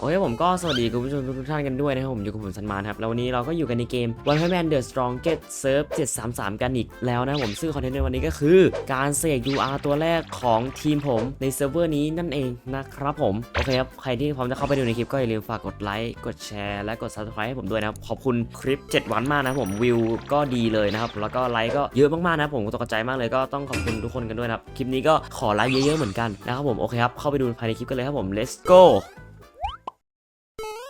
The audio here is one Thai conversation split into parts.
โอเคผมก็สวัสดีคุณผู้ชมทุกท่านกันด้วยนะครับผมอยู่กับผมสันมานครับแล้ววันนี้เราก็อยู่กันในเกม One Punch Man The Strongest Serve 733 กันอีกแล้วนะผมซึ่งคอนเทนต์ในวันนี้ก็คือ การเสก UR ตัวแรกของทีมผมในเซิร์ฟเวอร์นี้นั่นเองนะครับผม โอเคครับ ใครที่พร้อมจะเข้าไปดูในคลิปก็อย่าลืมฝากกดไลค์กดแชร์และกด Subscribe ให้ผมด้วยนะครับขอบคุณคลิป 7 วันมากนะผมวิวก็ดีเลยนะครับแล้วก็ไลค์ก็เยอะมากๆนะผมตกใจมากเลยก็ต้องขอบคุณทุกคนกันด้วยนะครับคลิปนี้ก็ขอไลค์เยอะๆเหมือนกันนะครับผมโอเคครับเข้าไปดูภายในคลิปกันเลยครับผม let's go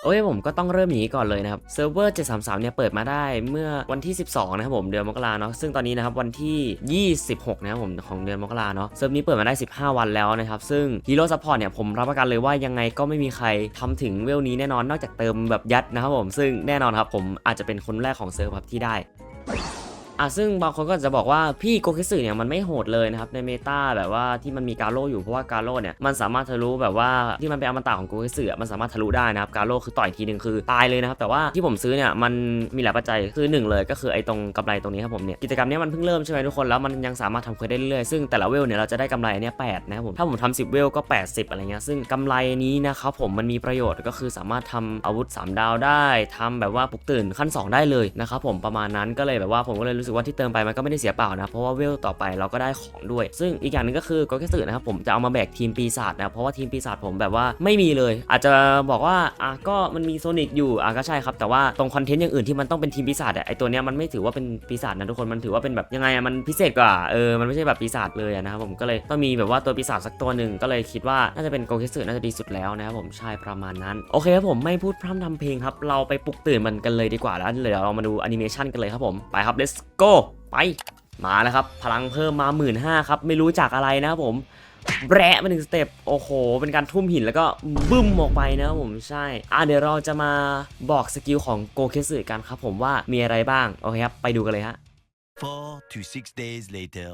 โอเคผมก็ต้องเริ่มอย่างนี้ก่อนเลยนะครับเซิร์ฟเวอร์733เนี่ยเปิดมาได้เมื่อวันที่ 12 นะครับผมเดือนมกราเนาะซึ่งตอนนี้นะครับวันที่ 26 นะครับผมของเดือนมกราเนาะเซิร์ฟนี้เปิดมาได้ 15 วันแล้วนะครับซึ่งฮีโร่ซัพพอร์ตเนี่ยผมรับประกันเลยว่ายังไงก็ไม่มีใครทำถึงเวลนี้แน่นอนนอกจากเติมแบบยัดนะครับผมซึ่งแน่นอนครับผมอาจจะเป็นคนแรกของเซิร์ฟครับที่ได้ อะซึ่งบางคนก็จะบอกว่าพี่โกคิสึเนี่ยมันไม่โหดเลยนะครับในเมตาแบบว่าที่มันมีกาโร่อยู่เพราะว่ากาโร่เนี่ยมันสามารถทะลุแบบว่าที่มันเป็นอมตะของโกคิสึมันสามารถทะลุได้นะครับกาโร่คือต่อยทีหนึ่งคือตายเลยนะครับแต่ว่าที่ผมซื้อเนี่ยมันมีหลายปัจจัยคือหนึ่งเลยก็คือไอ้ตรงกำไรตรงนี้ครับผมเนี่ยกิจกรรมนี้มันเพิ่งเริ่มใช่ไหมทุกคนแล้วมันยังสามารถทำเควสได้เรื่อยๆซึ่งแต่ละเวลเนี่ยเราจะได้กำไรเนี่ยแปดนะครับผมถ้าผมทำสิบเวลก็ 80 อะไรเงี้ยซึ่งกำไรนี้นะครับผมมันมีประโยชน์ก็คือสามารถทำอาวุธสามดาวได้ทำแบบว่าปลุกตื่นขั้นสองได้เลยนะครับผมประมาณนั้นก็เลยแบบว่าผมก็เลยรู้สึกว่าที่เติมไปมันก็ไม่ได้เสียเปล่านะเพราะว่าเวลต่อไปเราก็ได้ของด้วย ซึ่งอีกอย่างหนึงก็คือก็แค่สื่อนะครับผมจะเอามาแบกทีมปีศาจนะเพราะว่าทีมปีศาจผมแบบว่าไม่มีเลย อาจจะบอกว่าอะก็มันมีโซนิกอยู่อะก็ใช่ครับแต่ว่าตรงคอนเทนต์อย่างอื่นที่มันต้องเป็นทีมปีศาจอะไอตัวเนี้ยมันไม่ถือว่าเป็นปีศาจนะทุกคนมันถือว่าเป็นแบบยังไงอะมันพิเศษกว่าเออมันไม่ใช่แบบปีศาจเลยนะครับผมก็เลยต้องมีแบบว่าตัวปีศาจสักตัวหนึ่งก็เลยคิดว่าน่าจะเป็นโกเคสึน่าจะดีสุดแล้วนะครับผมใช่ประมาณนั้นโอเคครับผมไม่พูดพร่ำทำเพลงครับเราไปปลุกตื่นมันกันเลยดีกว่าแล้วเดี๋ยวเรามาดูแอนิเมชันกันเลยครับผมไปครับ let's go ไปมาแล้วครับ พลังเพิ่มมา 1 5ื่นครับ ไม่รู้จากอะไรนะครับผมแบะมาหนึ่งสเต็ปโอ้โห เป็นการทุ่มหินแล้วก็บึ้มออกไปนะผมใช่ อะเดี๋ยวเราจะมาบอกสกิลของโกเคสึกันครับผมว่ามีอะไรบ้าง โอเคครับ ไปดูกันเลยฮะ Four to six days later.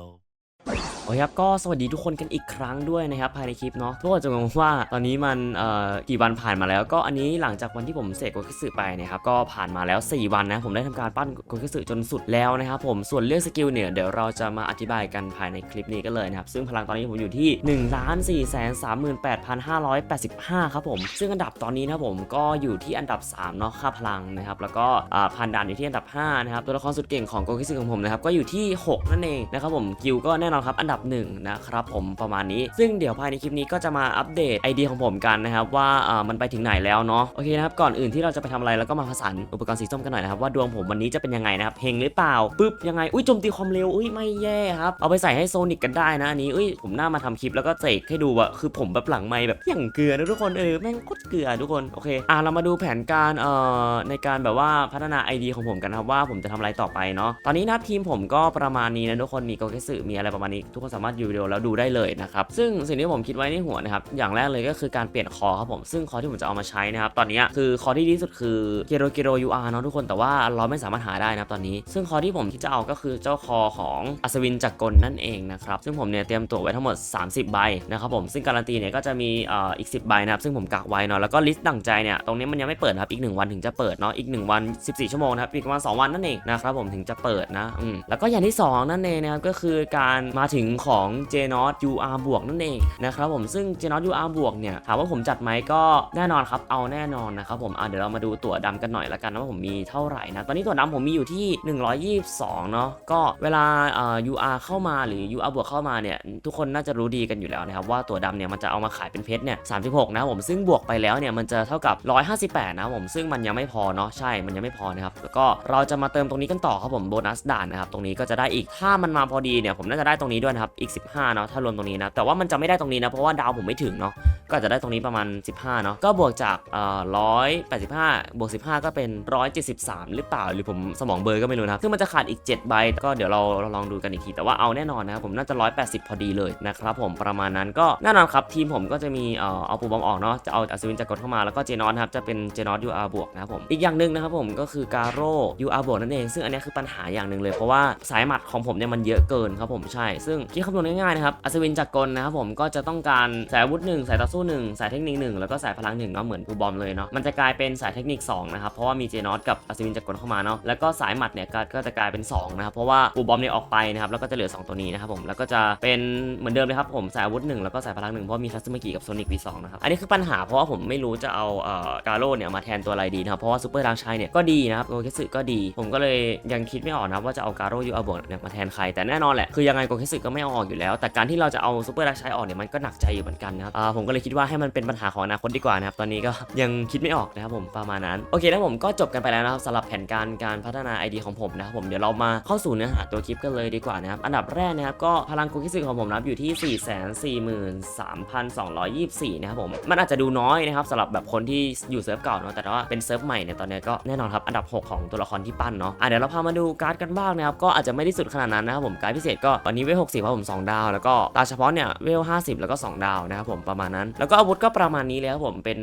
โอเคครับก็สวัสดีทุกคนกันอีกครั้งด้วยนะครับภายในคลิปเนาะทุกคนจะงงว่าตอนนี้มันเอ่อกี่วันผ่านมาแล้ว ก็อันนี้หลังจากวันที่ผมเสกโกคิสึไปนะครับก็ผ่านมาแล้ว 4 วันนะผมได้ทำการปั้นโกคิสึจนสุดแล้วนะครับผมส่วนเรื่องสกิลเนี่ยเดี๋ยวเราจะมาอธิบายกันภายในคลิปนี้กันเลยนะครับซึ่งพลังตอนนี้ผมอยู่ที่1 4 3 8 5 8 5ครับผมซึ่งอันดับตอนนี้นะผมก็อยู่ที่อันดับ3เนาะค่าพลังนะครับแล้วก็อ่านด่านอยู่ที่อันดับ5นะครับตัวละครสุดเก่งของโกคิสึของผมนะครับก็อยู่ที่ 6 นั่นเองนะครับผมกิลก็แน่นอนครับอันดับ1นะครับผมประมาณนี้ ซึ่งเดี๋ยวภายในคลิปนี้ก็จะมาอัปเดตไอเดียของผมกันนะครับว่าอ่ามันไปถึงไหนแล้วเนาะโอเคนะครับก่อนอื่นที่เราจะไปทำอะไรแล้วก็มาผสานอุปกรณ์สีส้มกันหน่อยนะครับว่าดวงผมวันนี้จะเป็นยังไงนะครับเฮงหรือเปล่าปึ๊บยังไงอุ้ยโจมตีความเร็วอุ้ยไม่แย่ครับเอาไปใส่ให้โซนิกกันได้นะอันนี้อุ้ยผมน่ามาทำคลิปแล้วก็เสกให้ดูอะคือผมแบบหลังไม่แบบอย่างเกลือนะทุกคนเออแม่งโคตรเกลือทุกคนโอเคอะเรามาดูแผนการเอ่อในการแบบว่าพัฒนาไอเดียของผมกันนะครับว่าผมจะทำอะไรต่อไปเนาะตอนนี้นะทีมผมก็ประมาณนี้นะทุกคนมีโกเกสึมีอะไรประมาณนี้ทุกคนสามารถอยู่วิดีโอแล้วดูได้เลยนะครับซึ่งสิ่งที่ผมคิดไว้ในหัวนะครับอย่างแรกเลยก็คือการเปลี่ยนคอครับผมซึ่งคอที่ผมจะเอามาใช้นะครับตอนนี้คือคอที่ดีที่สุดคือเกโรเกโรยูอาร์เนาะทุกคนแต่ว่าเราไม่สามารถหาได้นะครับตอนนี้ ซึ่งคอที่ผมคิดจะเอาก็คือเจ้าคอของอัศวินจักรกลนั่นเองนะครับซึ่งผมเนี่ยเตรียมตัวไว้ทั้งหมด 30 ใบนะครับผมซึ่งการันตีเนี่ยก็จะมีอ,อีก 10 ใบนะครับซึ่งผมกักไว้เนาะแล้วก็ลิสต์ดั่งใจเนี่ยตรงนี้มันยังไม่เปิดครับอีก 1 วันถึงจะเปิดเนาะอีก 1 วัน 14 ชั่วโมงนะครับอีกประมาณ2วันนั่นเองนะครับผมถึงจะเปิดนะอืมแล้วก็อย่างที่สองนั่นเองนะครับก็คือการมาถึงของ j n o t UR บวกนั่นเองนะครับผมซึ่ง j n o t UR บวกเนี่ยถามว่าผมจัดไหมก็แน่นอนครับเอาแน่นอนนะครับผมอะเดี๋ยวเรามาดูตั๋วดำกันหน่อยละกันนะว่าผมมีเท่าไหร่นะตอนนี้ตั๋วดำผมมีอยู่ที่ 122เนาะก็เวลาเอ่อ UR เข้ามาหรือ UR บวกเข้ามาเนี่ยทุกคนน่าจะรู้ดีกันอยู่แล้วนะครับว่าตั๋วดำเนี่ยมันจะเอามาขายเป็นเพชรเนี่ย36นะผมซึ่งบวกไปแล้วเนี่ยมันจะเท่ากับ 158นะครับผมซึ่งมันยังไม่พอเนาะใช่มันยังไม่พอนะครับแล้วก็เราจะมาเติมตรงนี้กันต่อครับผมโบนัสด่านนะครับตรงนี้ก็จะได้อีกถ้ามันมาพอดีเนี่ยผมน่าจะได้ตรงนี้ด้วยนะครับอีก 15เนาะถ้ารวมตรงนี้นะแต่ว่ามันจะไม่ได้ตรงนี้นะเพราะว่าดาวผมไม่ถึงเนาะก็จะได้ตรงนี้ประมาณ 15เนาะก็บวกจากเอ่อ185บวก15ก็เป็น 173 หรือเปล่า หรือผมสมองเบลอร์ก็ไม่รู้นะครับซึ่งมันจะขาดอีก 7 ใบก็เดี๋ยวเราเราลองดูกันอีกที แต่ว่าเอาแน่นอนนะครับผมน่าจะ 180 พอดีเลยนะครับผมประมาณนั้นก็แน่นอนครับทีมผมก็จะมีเอ่อเอาปูบอมออกเนาะจะเอาอัศวินจักรกลเข้ามาแล้วก็เจนอสครับจะเป็นเจนอส UR บวกนะครับผมอีกอย่างหนึ่งนะครับผมก็คือการโร่ UR บวกนั่นเองซึ่งอันนี้คือปัญหาอย่างหนึ่งเลยเพราะว่าสายหมัดของผมเนี่ยมันเยอะเกินครับผมใช่ ซึ่งคิดคำนวณง่ายๆนะครับ อัศวินจักรกลนะครับผมก็จะต้องการสายอาวุธหนึ่งสายต่อสู้หนึ่งสายเทคนิคหนึ่งแล้วก็สายพลังหนึ่งเนาะเหมือนปูบอมเลยเนาะมันจะกลายเป็นสายเทคนิคสองนะครับเพราะว่ามีเจนอสกับอัศวินจักรกลเข้ามาเนาะแล้วก็สายหมัดเนี่ยก็จะกลายเป็นสองนะครับเพราะว่าปูบอมเนี่ยออกไปนะครับแล้วก็จะเหลือสองตัวนี้นะครับผมแล้วก็จะเป็นเหมือนเดิมเลยครับผมสายอาวุธหนึ่งแล้วก็สายพลังหนึ่งเพราะมีทัสมากิกับโซนิก V2 นะครับอันนี้คือปัญหาเพราะว่าผมไม่รู้จะเอาเอ่อกาโร่เนี่ยมาแทนตัวอะไรดีนะครับเพราะว่าซูเปอร์ดางชัยเนี่ยก็ดีนะครับโกเคสึก็ดี ผมก็เลยยังคิดไม่ออกนะว่าจะเอากาโร่ยูอาบอเนี่ยมาแทนใครแต่แน่นอนแหละคือยังไงโกเคสึก็ไม่เอาออกอยู่แล้ว แต่การที่เราจะเอาซูเปอร์ดางชัยออกเนี่ยมันก็หนักใจอยู่เหมือนกันนะครับผมก็เลยคิดว่าให้มันเป็นปัญหาของอนาคตดีกว่านะครับตอนนี้ก็ยังคิดไม่ออกนะครับผมประมาณนั้นโอเคนะผมก็จบกันไปแล้วนะครับสำหรับแผนการการพัฒนา ID ของผมนะครับผมเดี๋ยวเรามาเข้าสู่เนื้อหาตัวคลิปกันเลยดีกว่านะครับอันดับแรกนะครับก็พลังโกเคสึของผมนะครับอยู่ที่ 443,224 นะครับผมมันอาจจะดูน้อยนะครับสำหรับแบบคนที่อยู่เซิร์ฟเก่าเนาะแต่ว่าเป็นเซิร์ฟใหม่เนี่ยตอนนี้ก็แน่นอนครับอันดับ 6 ของตัวละครที่ปั้นเนาะอะเดี๋ยวเราพามาดูการ์ดกันบ้างนะครับก็อาจจะไม่ได้สุดขนาดนั้นนะครับผมการ์ดพิเศษก็ตอนนี้เวล60ครับผม 2 ดาว แล้วก็ตาเฉพาะเนี่ยเวล 50 แล้วก็ 2 ดาวนะครับผมประมาณนั้น แล้วก็อาวุธก็ประมาณนี้เลยครับผมเป็น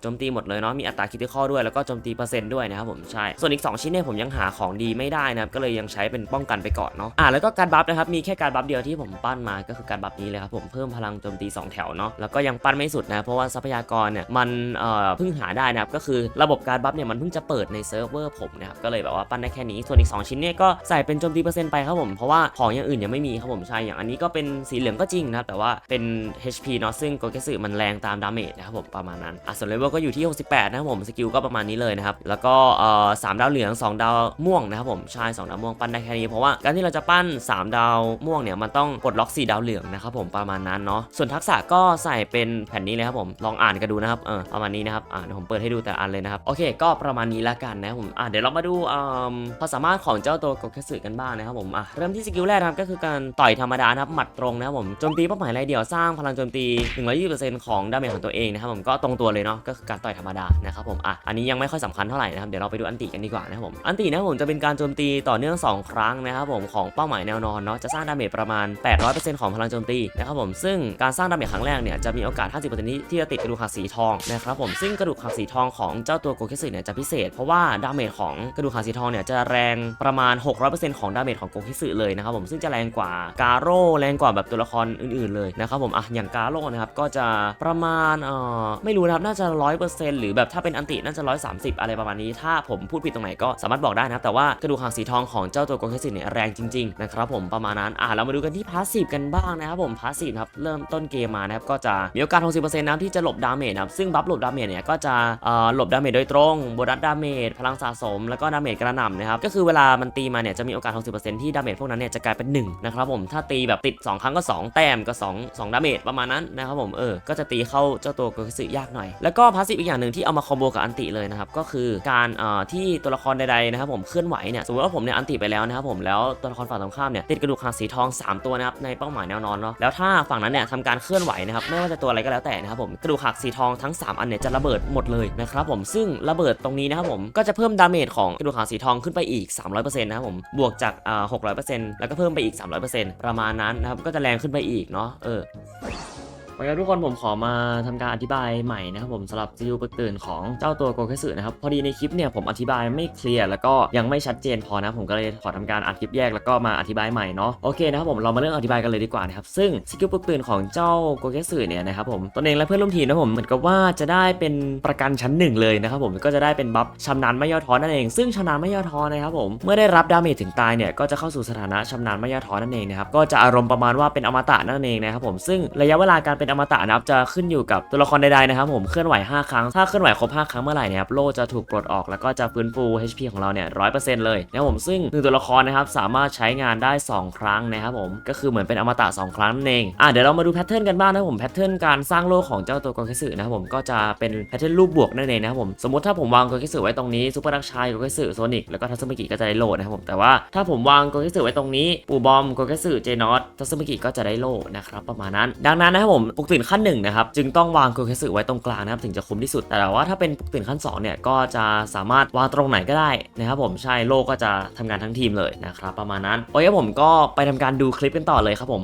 โจมตีหมดเลยเนาะมีอัตราคิดที่ข้อด้วยแล้วก็โจมตีเปอร์เซ็นต์ด้วยนะครับผมใช่ส่วนอีก 2 ชิ้นเนี่ยผมยังหาของดีไม่ได้นะครับก็เลยยังใช้เป็นป้องกันไปก่อนเนาะอะแล้วก็การบัฟนะครับมีแค่การบัฟเดียวที่ผมปั้นมาก็คือการบัฟนี้เลยครับผมเพิ่มพลังโจมตี 2 แถวเนาะแล้วก็ยังปั้นไม่สุดนะเพราะว่าทรัพยากรเนี่ยมันเอ่อเพิ่งหาได้นะครับก็คือระบบการบัฟเนี่ยมันเพิ่งจะเปิดในเซิร์ฟเวอร์ผมนะครับก็เลยแบบว่าปั้นได้แค่นี้ส่วนอีก 2 ชิ้นเนี่ยก็ใส่เป็นโจมตีเปอร์เซ็นต์ไปครับผมเพราะว่าของอย่างอื่นยังไม่มีครับผมใช่อย่างอันนี้ก็เป็นสีเหลืองก็จริงนะครับแต่ว่าเป็น HP เนาะซึ่งโกเกสึมันแรงตามดาเมจนะครับผมประมาณนั้นอะส่วนเลเวลก็อยู่ที่ 68 นะครับผมสกิลก็ประมาณนี้เลยนะครับแล้วก็เอ่อสามดาวเหลือง 2 ดาวม่วงนะครับผมใช่2ดาวม่วงปั้นได้แค่นี้เพราะว่าการที่เราจะปั้น 3 ดาวม่วงเนี่ยมันต้องกดล็อก 4 ดาวเหลืองนะครับผมประมาณนั้นเนาะส่วนทักษะก็ใส่เป็นแผ่นนี้เลยครับผมลองอ่านกันดูนะครับเออประมาณนี้นะครับอ่าเดี๋ยวผมเปิดให้ดูแต่อันเลยนะครับโอเค ก็ประมาณนี้ละกันนะครับผมอะเดี๋ยวเรามาดูอ่าความสามารถของเจ้าตัวโกเกสึกันบ้างนะครับผมอะเริ่มที่สกิลแรกนะครับก็คือการต่อยธรรมดานะครับหมัดตรงนะครับผมโจมตีเป้าหมายรายเดียวสร้างพลังโจมตี 120%ของดาเมจของตัวเองนะครับผมก็ตรงตัวเลยเนาะก็คือการต่อยธรรมดานะครับผมอะอันนี้ยังไม่ค่อยสำคัญเท่าไหร่นะครับเดี๋ยวเราไปดูอันติกันดีกว่านะครับผมอันตินะครับผมจะเป็นการโจมตีต่อเนื่อง 2 ครั้งนะครับผมของเป้าหมายแนวนอนเนาะจะสร้างดาเมจประมาณ 800%ของพลังโจมตีนะครับผมซึ่งการสร้างดาเมจครั้งแรกเนี่ยจะมีโอกาส 50%ที่ที่จะติดกระดูกหักสีทองนะครับผมซึ่งกระดูกหักสีทองของเจ้าตัวโกเคสึเนี่ยจะพิเศษ เพราะว่าดาเมจของกระดูกหักสีทองเนี่ยจะแรงประมาณ 600%ของดาเมจของโกเคสึเลยนะครับผมซึ่งจะแรงกว่ากาโร่แรงกว่าแบบตัวละครอื่นๆเลยนะครับผมอะอย่างกาโร่นะครับก็จะประมาณเอ่อไม่รู้นะครับน่าจะ 100%หรือแบบถ้าเป็นอันติน่าจะ 130 อะไรประมาณนี้ ถ้าผมพูดผิดตรงไหนก็สามารถบอกได้นะครับแต่ว่ากระดูกหางสีทองของเจ้าตัวโกเคสึเนี่ยแรงจริงๆนะครับผมประมาณนั้นอะเรามาดูกันที่พาสซีฟกันบ้างนะครับผมพาสซีฟครับเริ่มต้นเกมมานะครับก็จะมีโอกาส 60%นะครับที่จะหลบดาเมจนะครับซึ่งบัฟหลบดาเมจเนี่ยก็จะเอ่อหลบดาเมจโดยตรงโบนัสดาเมจพลังสะสม แล้วก็ดาเมจกระหน่ำนะครับก็คือเวลามันตีมาเนี่ยจะมีโอกาส 60%ที่ดาเมจพวกนั้นเนี่ยจะกลายเป็น1นะครับผมถ้าตีแบบติด 2 ครั้งก็ 2 แต้มก็ 2 2 ดาเมจประมาณนั้นนะครับผมเออก็จะตีเข้าเจ้าตัวโกเคสึยากหน่อย แล้วก็พาสซีฟอีกอย่างหนึ่งที่เอามาคอมโบกับอันติเลยนะครับก็คือการเอ่อที่ตัวละครใดๆนะครับผมเคลื่อนไหวเนี่ยสมมติว่าผมเนี่ยอันติไปแล้วนะครับผมแล้วตัวละครฝั่งตรงข้ามเนี่ยติดกระดูกหางสีทอง 3 ตัวนะครับในเป้าหมายแนวนอนเนาะแล้วถ้าฝั่งนั้นเนี่ยทำการเคลื่อนไหวนะครับไม่ว่าจะตัวอะไรก็แล้วแต่นะครับผมกระดูกหักสีทองทั้ง 3 อันเนี่ยจะระเบิดหมดเลยนะครับผมซึ่งระเบิดตรงนี้นะครับผมก็จะเพิ่มดาเมจของกระดูกหักสีทองขึ้นไปอีก 300%นะครับผมบวกจากอ่า600%แล้วก็เพิ่มไปอีก 300%ประมาณนั้นนะครับ ก็จะแรงขึ้นไปอีกเนาะเออ โอเคทุกคนผมขอมาทำการอธิบายใหม่นะครับผมสำหรับซิลปึกตื่นของเจ้าตัวโกเคสึนะครับพอดีในคลิปเนี่ยผมอธิบายไม่เคลียร์แล้วก็ยังไม่ชัดเจนพอนะผมก็เลยขอทำการอัดคลิปแยกแล้วก็มาอธิบายใหม่เนาะโอเคนะครับผมเรามาเริ่มอธิบายกันเลยดีกว่านะครับซึ่งสกิลปึกตื่นของเจ้าโกเคสึเนี่ยนะครับผมตนเองและเพื่อนร่วมทีมนะผมเหมือนกับว่าจะได้เป็นประกันชั้นหนึ่งเลยนะครับผมก็จะได้เป็นบัฟชำนาญไม่ย่อท้อนั่นเอง ซึ่งชำนาญไม่ย่อท้อนะครับผมเมื่อได้รับดาเมจถึงตายเนี่ยก็จะเข้าสู่สถานะชำนาญไม่ย่อท้อนั่นเองนะครับก็จะอารมณ์ประมาณว่าเป็นอมตะนั่นเองนะครับผมซึ่งระยะเวลาการเป็นอมตะนะครับจะขึ้นอยู่กับตัวละครใดๆนะครับผมเคลื่อนไหว 5 ครั้ง ถ้าเคลื่อนไหวครบ 5 ครั้งเมื่อไหร่เนี่ยครับโล่จะถูกปลดออกแล้วก็จะฟื้นฟู HP ของเราเนี่ยร้อยเปอร์เซ็นต์เลยนะครับผมซึ่งหนึ่งตัวละครนะครับสามารถใช้งานได้ 2 ครั้งนะครับผมก็คือเหมือนเป็นอมตะ 2 ครั้งนั่นเองอะเดี๋ยวเรามาดูแพทเทิร์นกันบ้างนะครับผมแพทเทิร์นการสร้างโล่ของเจ้าตัวโกเคสึนะครับผมก็จะเป็นแพทเทิร์นรูปบวกนั่นเองนะครับผมสมมติถ้าผมวางโกเคสึไว้ตรงนี้ซูเปอร์ดักชัยกเคสึโซนิกแล้วก็ทัสมิกิก็จะได้โล่นะครับผมแต่ว่าถ้าผมวางกเคสึไว้ตรงนี้ปูบอมโกเคสึเจนอตทัสมิกิก็จะได้โล่นะครับประมาณนั้น ดังนั้นนะครับผมปุกตื่นขั้นหนึ่งนะครับจึงต้องวางโกเคสึไว้ตรงกลางนะครับถึงจะคุ้มที่สุด แต่ว่าถ้าเป็นปุกตื่นขั้น2เนี่ยก็จะสามารถวางตรงไหนก็ได้นะครับผมใช่โลก็จะทำงานทั้งทีมเลยนะครับประมาณนั้นโอเคผมก็ไปทำการดูคลิปกันต่อเลยครับผม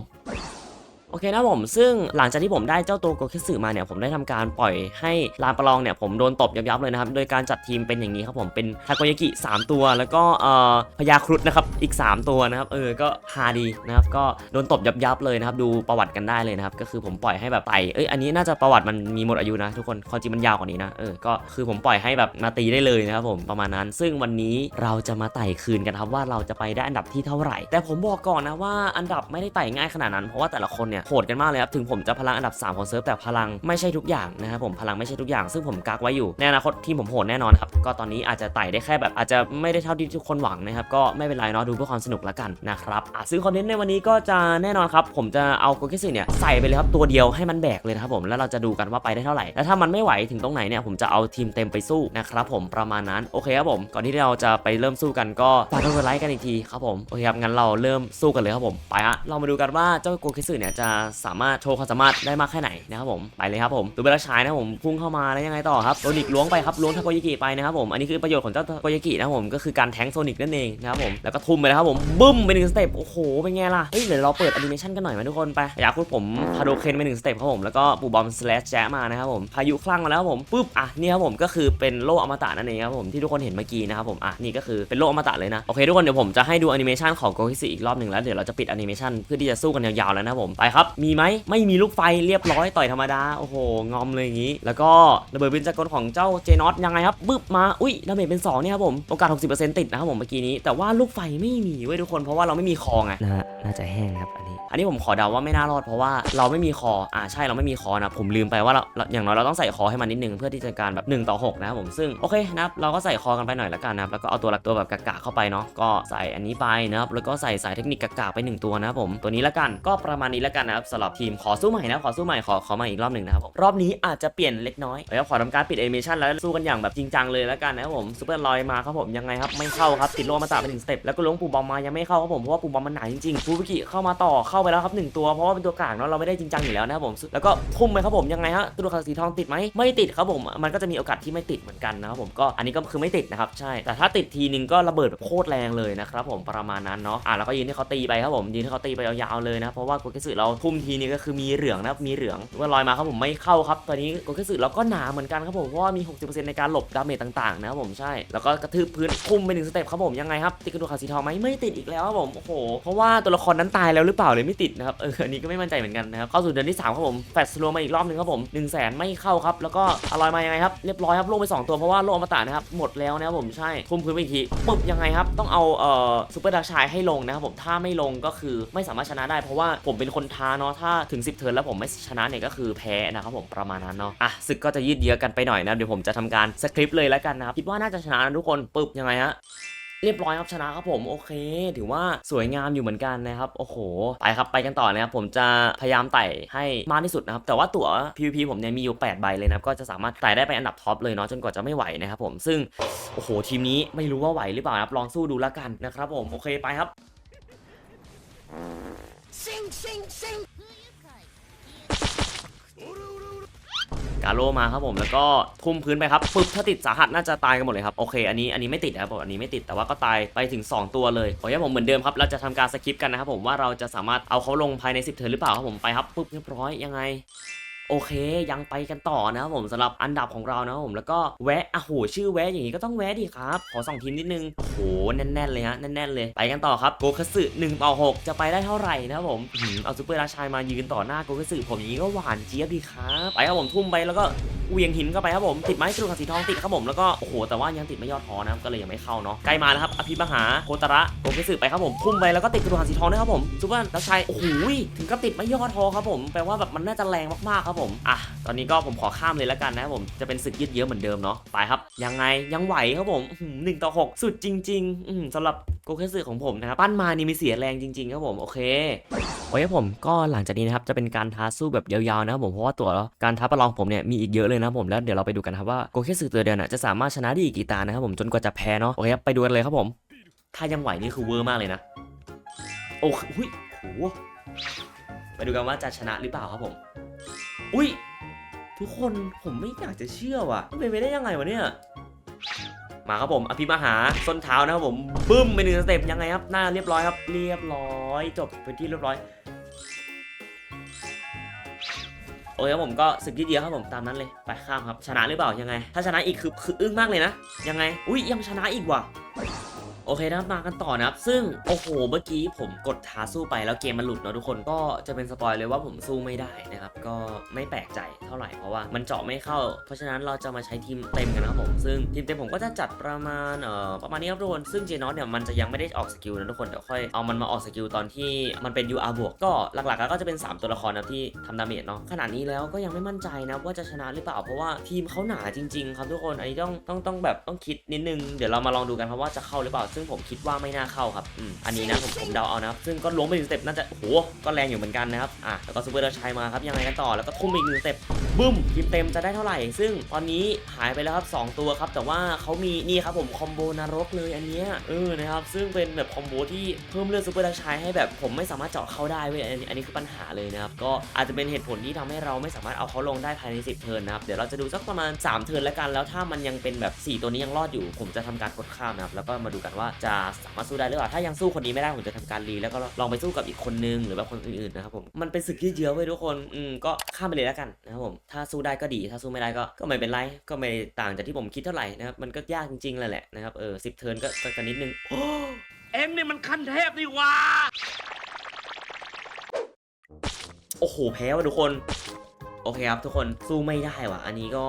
โอเคนะผมซึ่งหลังจากที่ผมได้เจ้าตัวโกเคสึมาเนี่ยผมได้ทำการปล่อยให้ลานประลองเนี่ยผมโดนตบยับๆเลยนะครับโดยการจัดทีมเป็นอย่างนี้ครับผมเป็นทาโกยากิ3 ตัว แล้วก็เอ่อพญาครุฑนะครับอีก 3 ตัวนะครับเออก็ฮาดีนะครับก็โดนตบยับๆเลยนะครับดูประวัติกันได้เลยนะครับก็คือผมปล่อยให้แบบไต่เอ้ยอันนี้น่าจะประวัติมันมีหมดอายุนะทุกคนความจริงมันยาวกว่านี้นะเออก็คือผมปล่อยให้แบบมาตีได้เลยนะครับผมประมาณนั้น ซึ่งวันนี้เราจะมาไต่คืนกันครับว่าเราจะไปได้อันดับที่เท่าไหร่ แต่ผมบอกก่อนนะว่าอันดับไม่ได้ไต่ง่ายขนาดนั้นเพราะว่าแต่ละคนเนี่ยโหดกันมากเลยครับถึงผมจะพลังอันดับ 3 ของเซิร์ฟแต่พลังไม่ใช่ทุกอย่างนะครับผมพลังไม่ใช่ทุกอย่าง ซึ่งผมกักไว้อยู่ในอนาคตทีมผมโหดแน่นอนครับก็ตอนนี้อาจจะไต่ได้แค่แบบอาจจะไม่ได้เท่าที่ทุกคนหวังนะครับก็ไม่เป็นไรเนาะดูเพื่อความสนุกแล้วกันนะครับซึ่งคอนเทนต์ในวันนี้ก็จะแน่นอนครับผมจะเอาโกเกสึเนี่ยใส่ไปเลยครับตัวเดียวให้มันแบกเลยนะครับผมแล้วเราจะดูกันว่าไปได้เท่าไหร่แล้วถ้ามันไม่ไหวถึงตรงไหนเนี่ยผมจะเอาทีมเต็มไปสู้นะครับผมประมาณนั้นโอเคครับผมก่อนที่เราจะไปเริ่มสู้กันก็ฝากกดไลค์กันอีกทีครับผมโอเคครับงั้นเราเริ่มสู้กันเลยครับผมไปฮะเรามาดูกันว่าเจ้าโกเกสึเนี่ยจะสามารถโชว์ความสามารถได้มากแค่ไหนนะครับผมไปเลยครับผมดูเบลชายนะครับผมพุ่งเข้ามาแล้วยังไงต่อครับโซนิกล้วงไปครับล้วงทาโกยากิไปนะครับผมอันนี้คือประโยชน์ของเจ้าทาโกยากินะครับผมก็คือการแทงโซนิกนั่นเองนะครับผมแล้วก็ทุ่มไปเลยครับผมบึ้มไปหนึ่งสเต็ปโอ้โหเป็นไงล่ะเฮ้ยเดี๋ยวเราเปิดแอนิเมชันกันหน่อยไหมทุกคนไปอยากพูดผมพาโดเคนไปหนึ่งสเต็ปครับผมแล้วก็ปูบอมสแลชแจ๊มานะครับผมพายุคลั่งมาแล้วครับผมปุ๊บอะนี่ครับผมก็คือเป็นโล่อมตะนั่นเองครับผมที่ทุกคนเห็นเมื่อกี้นะครับผมอะนี่ก็คือเป็นโลอมตะเลยนะโอเคทุกคนเดี๋ยวผมจะให้ดูแอนิเมชันของโกคิซิอีกรอบหนึ่งแล้วเดี๋ยวเราจะปิดแอนิเมชันเพื่อที่จะสู้กันยาวๆแล้วนะผมไปครับ มีไหมไม่มีลูกไฟเรียบร้อยต่อยธรรมดา โอ้โห งอมเลยอย่างนี้ แล้วก็ระเบิดบินจักรของเจ้าเจนอตยังไงครับบึ้บมาอุ้ยดาเมจเป็น2เนี่ยครับผมโอกาส 60%ติดนะครับผมเมื่อกี้นี้ แต่ว่าลูกไฟไม่มีเว้ยทุกคนเพราะว่าเราไม่มีคอไงนะฮะน่าจะแห้งนะครับอันนี้ อันนี้ผมขอเดาว่าไม่น่ารอดเพราะว่าเราไม่มีคออ่าใช่เราไม่มีคอนะผมลืมไปว่าเราเราอย่างน้อยเราต้องใส่คอให้มันนิดนึงเพื่อที่จะการแบบ1ต่อ6นะครับผมซึ่งโอเคนะครับเราก็ใส่คอกันไปหน่อยละกันนะครับแล้วก็เอาตัวหลักตัวแบบกากๆเข้าไปเนาะก็ใส่อันนี้ไปนะครับแล้วก็ใส่สายเทคนิคกากๆไปหนึ่งตัวนะครับผมตัวนี้ละกันก็ประมาณนี้ละกันนะครับสำหรับทีมขอสู้ใหม่นะขอสู้ใหม่ขอขอมาอีกรอบหนึ่งนะครับผมรอบนี้อาจจะเปลี่ยนเล็กน้อยเดี๋ยวขอทำการปิดแอนิเมชันแล้วสู้กันอย่างแบบจริงจังเลยละกันนะครับผมซูเปอร์ลอยมาครับผมยังไงครับไม่เข้าครับติดโลมาตาไปหนึ่งสเต็ปแล้วก็ล้วงปูบอมมายังไม่เข้าครับผมเพราะว่าปูบอมมันหนาจริงๆฟูบิกิเข้ามาต่อเข้าไปแล้วครับหนึ่งตัวเพราะว่าเป็นตัวกลางเนาะเราไม่ได้จริงจังอยู่แล้วนะครับผมแล้วก็ทุ่มไปครับผมยังไงฮะตัวคาสีทองติดไหมไม่ติดครับผมมันก็จะมีโอกาสที่ไม่ติดเหมือนกันนะครับผมก็อันนี้ก็คือไม่ติดนะครับใช่แต่ถ้าติดทีนึงก็ระเบิดแบบโคตรแรงเลยนะครับผมประมาณนั้นเนาะอะแล้วก็ยืนที่เขาตีไปครับผมยืนที่เขาตีไปยาวๆเลยนะเพราะว่าโกเกสึเราทุ่มทีนี้ก็คือมีเหลืองนะครับมีเหลืองว่าลอยมาครับผมไม่เข้าครับตอนนี้โกเกสึเราก็หนาเหมือนกันครับผมเพราะว่ามี 60%ในการหลบดาเมจต่างๆนะครับผมใช่แล้วก็กระทืบพื้นพุ่มไปหนึ่งสเต็ปครับผมยังไงครับติดกระดูกขาสีทองไหมไม่ติดอีกแล้วครับผมโอ้โหเพราะว่าตัวละครนั้นตายแล้วหรือเปล่าเลยไม่ติดนะครับเอออันนี้ก็ไม่มั่นใจเหมือนกันนะครับเข้าสู่เดือนที่3ครับผมแฟดสโลมาอีกรอบหนึ่งครับผม1นึ่งแสนไม่เข้าครับแล้วก็อร่อยมายังไงครับเรียบร้อยครับลงไป 2 ตัวเพราะว่าโลอมตะนะครับหมดแล้วนะครับผมใช่ทุ่มพื้นไปอีกทีปุ๊บยังไงครับต้องเอาเอ่อซูเปอร์ดาร์ชายให้ลงนะครับผมถ้าไม่ลงก็คือไม่สามารถชนะได้เพราะว่าผมเป็นคนท้าเนาะถ้าถึง 10 เทิร์นแล้วผมไม่ชนะเนี่ยก็คือแพ้นะครับผมประมาณนั้นเนาะอะศึกก็จะยืดเยื้อกันไปหน่อยนะเดี๋ยวผมจะทำการสคริปต์เลยแล้วกันนะครับคิดว่าน่าจะชนะนะทุกคนปึ๊บยังไงฮะเรียบร้อยครับชนะครับผมโอเค ถือว่าสวยงามอยู่เหมือนกันนะครับโอ้โหไปครับไปกันต่อนะครับผมจะพยายามไต่ให้มากที่สุดนะครับแต่ว่าตั๋ว PVP ผมเนี่ยมีอยู่ 8 ใบเลยนะครับก็จะสามารถไต่ได้ไปอันดับท็อปเลยเนาะจนกว่าจะไม่ไหวนะครับผมซึ่งโอ้โหทีมนี้ไม่รู้ว่าไหวหรือเปล่านะครับลองสู้ดูแล้วกันนะครับผมโอเคไปครับ กาโลมาครับผมแล้วก็ทุ่มพื้นไปครับปึ๊บถ้าติดสาหัสน่าจะตายกันหมดเลยครับโอเคอันนี้อันนี้ไม่ติดนะครับผมอันนี้ไม่ติดแต่ว่าก็ตายไปถึง 2 ตัวเลยขออนุญาตผมเหมือนเดิมครับเราจะทำการสคิปกันนะครับผมว่าเราจะสามารถเอาเขาลงภายใน 10 เทิร์นหรือเปล่าครับผมไปครับปึ๊บเรียบร้อยยังไง โอเค ยังไปกันต่อนะครับผมสำหรับอันดับของเรานะครับผมแล้วก็แวะอะโหชื่อแวะอย่างนี้ก็ต้องแวะดีครับขอส่องทีมนิดนึงโอ้โหแน่นๆเลยฮะแน่นๆเลยไปกันต่อครับโกคัสึ1ต่อ6จะไปได้เท่าไหร่นะครับผมเอาซูเปอร์ราชายมายืนต่อหน้าโกคัสึผมอย่างนี้ก็หวานเจี๊ยบดีครับไปครับผมทุ่มไปแล้วก็ เวียงหินเข้าไปครับผมติดไม้กระดูกสีทองติดครับผมแล้วก็โอ้โหแต่ว่ายังติดไม่ยอดทอนะครับก็เลยยังไม่เข้าเนาะใกล้มาแล้วครับอภิมหาโคตระโกคัตสึไปครับผมพุ่มไปแล้วก็ติดกระดูกสีทองด้วยครับผมซูเปอร์ราชายโอ้โหถึงกับติดไม่ยอดทอครับผมแปลว่าแบบมันน่าจะแรงมากๆครับผมอะตอนนี้ก็ผมขอข้ามเลยแล้วกันนะครับผมจะเป็นศึกยืดเยื้อเหมือนเดิมเนาะไปครับยังไงยังไหวครับผมหนึ่งต่อหกสุดจริงๆอื้อหือสำหรับ โกคัตสึของผมนะครับปั้นมานี่มีเสียแรงจริงๆครับผมโอเคโอเคผมก็หลังจากนี้นะครับจะเป็นการท้าสู้แบบยาวๆนะครับผมเพราะว่าตัวการท้าประลองผมเนี่ยมีอีกเยอะเลยนะผมแล้วเดี๋ยวเราไปดูกันครับว่าโกเคสึตัวเดียวน่ะจะสามารถชนะได้อีกกี่ตานะครับผมจนกว่าจะแพ้เนาะโอเคครับไปดูกันเลยครับผมถ้ายังไหวนี่คือเวอร์มากเลยนะโอ้หุยโหไปดูกันว่าจะชนะหรือเปล่าครับผม อุ้ยทุกคนผมไม่อยากจะเชื่อว่ะเป็นไปได้ยังไงวะเนี่ย มาครับผมอภิมหาส้นเท้านะครับผมบึ้มไปหนึ่งสเต็ปยังไงครับหน้าเรียบร้อยครับ เรียบร้อย จบเป็นที่เรียบร้อยโอ้ยครับผมก็สึกยืดเยื้อครับผมตามนั้นเลยไปข้ามครับชนะหรือเปล่ายังไง ถ้าชนะอีกคือคืออึ้งมากเลยนะยังไงอุ้ยยังชนะอีกว่ะ โอเคนะครับมากันต่อนะครับ ซึ่งโอ้โหเมื่อกี้ผมกดท้าสู้ไปแล้วเกมมันหลุดเนาะทุกคนก็จะเป็นสปอยเลยว่าผมสู้ไม่ได้นะครับ ก็ไม่แปลกใจเท่าไหร่เพราะว่ามันเจาะไม่เข้า เพราะฉะนั้นเราจะมาใช้ทีมเต็มกันนะครับผมซึ่งทีมเต็มผมก็จะจัดประมาณเอ่อประมาณนี้ครับทุกคนซึ่งเจนอสเนี่ยมันจะยังไม่ได้ออกสกิลนะทุกคนเดี๋ยวค่อยเอามันมาออกสกิลตอนที่มันเป็น UR บวกก็หลักๆแล้วก็จะเป็น 3 ตัวละครนะที่ทำดาเมจเนาะขนาดนี้แล้วก็ยังไม่มั่นใจนะว่าจะชนะหรือเปล่าเพราะว่าทีมเขาหนาจริง ๆ ครับทุกคนอันนี้ต้องต้องต้องแบบต้องคิดนิดนึงเดี๋ยวเรามาลองดูกันครับว่าจะเข้าหรือเปล่าซึ่งผมคิดว่าไม่น่าเข้าครับอืมอันนี้นะผมผมเดาเอานะครับซึ่งก็ล้มไปหนึ่งสเต็ปน่าจะโหก็แรงอยู่เหมือนกันนะครับอะแล้วก็ซูเปอร์เดชัยมาครับยังไงกันต่อแล้วก็ทุ่มอีกหนึ่งสเต็ปบึ้มทีมเต็มจะได้เท่าไหร่ ซึ่งตอนนี้หายไปแล้วครับสองตัวครับ แต่ว่าเขามีนี่ครับผมคอมโบนรกเลยอันเนี้ยเออนะครับซึ่งเป็นแบบคอมโบที่เพิ่มเลือดซูเปอร์เดชัยให้แบบผมไม่สามารถเจาะเข้าได้เว้ยอันนี้อันนี้คือปัญหาเลยนะครับ ก็อาจจะเป็นเหตุผลที่ทำให้เราไม่สามารถเอาเขาลงได้ภายใน 10 เทิร์นนะครับ เดี๋ยวเราจะดูสักประมาณ 3 เทิร์นแล้วกันแล้วถ้ามันยังเป็นแบบ 4 ตัวนี้ยังรอดอยู่ ผมจะทำการกดข้ามนะครับแล้วก็มาดูกันว่าจะสามารถสู้ได้หรือเปล่าถ้ายังสู้คนนี้ไม่ได้ผมจะทำการรีแล้วก็ลองไปสู้กับอีกคนนึงหรือแบบคนอื่นๆนะครับผมมันเป็นศึกยืดเยื้อเว้ยทุกคนอืมก็ข้ามไปเลยแล้วกันนะครับผมถ้าสู้ได้ก็ดีถ้าสู้ไม่ได้ก็ก็ไม่เป็นไรก็ไม่ต่างจากที่ผมคิดเท่าไหร่นะครับมันก็ยากจริงๆเลยแหละนะครับเออสิบเทิร์นก็ก็นิดนึงเอ็งนี่มันขั้นเทพนี่ว่าโอ้โหแพ้ว่ะทุกคน โอเคครับทุกคนสู้ไม่ได้ว่ะ อันนี้ก็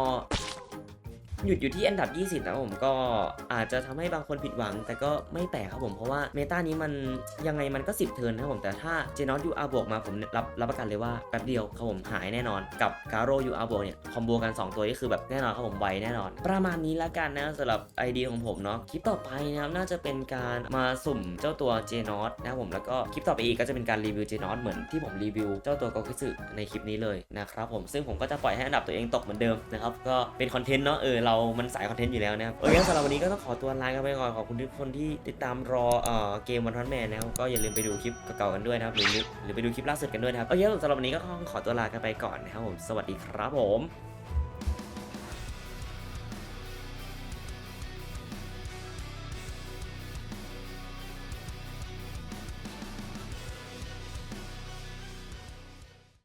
หยุดอยู่ที่อันดับ 20 นะผมก็อาจจะทำให้บางคนผิดหวัง แต่ก็ไม่แปลกครับผมเพราะว่าเมตานี้มันยังไงมันก็ 10 เทิร์นนะผมแต่ถ้าเจนอตยูอาบวกมาผมรับรับประกันเลยว่าแป๊บเดียวครับผมหายแน่นอน กับการโรยูอาบวกเนี่ยคอมโบกัน 2 ตัวนี่คือแบบแน่นอนครับผมไวแน่นอน ประมาณนี้แล้วกันนะสำหรับไอเดียของผมเนาะคลิปต่อไปนะครับน่าจะเป็นการมาสุ่มเจ้าตัวเจนอตนะครับผมแล้วก็คลิปต่อไปอีกก็จะเป็นการรีวิวเจนอตเหมือนที่ผมรีวิวเจ้าตัวโกคิสึในคลิปนี้เลยนะครับผมซึ่งผมก็จะปล่อยให้อันดับตัวเองตกเหมือนเดิมนะครับก็เป็นคอนเทนต์เนาะเออเรา มันสายคอนเทนต์อยู่แล้วนะครับโอเคสำหรับวันนี้ก็ต้องขอตัวลากันไปก่อน ขอบคุณทุกคนที่ติดตามรอเอ่อเกมวันทอนแมนนะครับ ก็อย่าลืมไปดูคลิปเก่าๆกันด้วยนะครับ หรือหรือไปดูคลิปล่าสุดกันด้วยนะครับโอเคสำหรับวันนี้ก็ต้องขอตัวลากันไปก่อนนะครับผม สวัสดีครับผม